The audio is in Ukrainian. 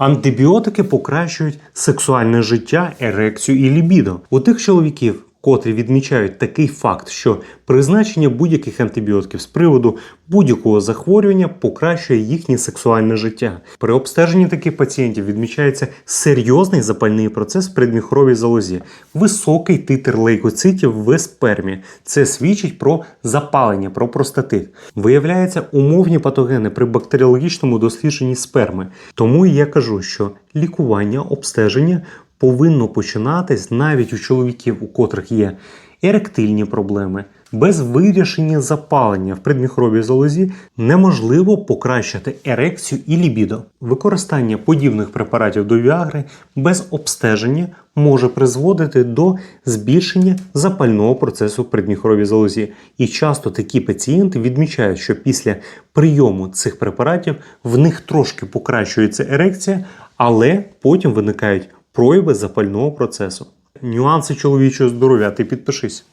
Антибіотики покращують сексуальне життя, ерекцію і лібідо. У тих чоловіків, котрі відмічають такий факт, що призначення будь-яких антибіотиків з приводу будь-якого захворювання покращує їхнє сексуальне життя. При обстеженні таких пацієнтів відмічається серйозний запальний процес в предміхровій залозі, високий титр лейкоцитів в спермі. Це свідчить про запалення, про простатит. Виявляються умовні патогени при бактеріологічному дослідженні сперми. Тому я кажу, що лікування, обстеження повинно починатись навіть у чоловіків, у котрих є еректильні проблеми. Без вирішення запалення в предміхровій залозі неможливо покращити ерекцію і лібідо. Використання подібних препаратів до віагри без обстеження може призводити до збільшення запального процесу в предміхровій залозі. І часто такі пацієнти відмічають, що після прийому цих препаратів в них трошки покращується ерекція, але потім виникають прояви запального процесу. Нюанси чоловічого здоров'я, ти підпишись.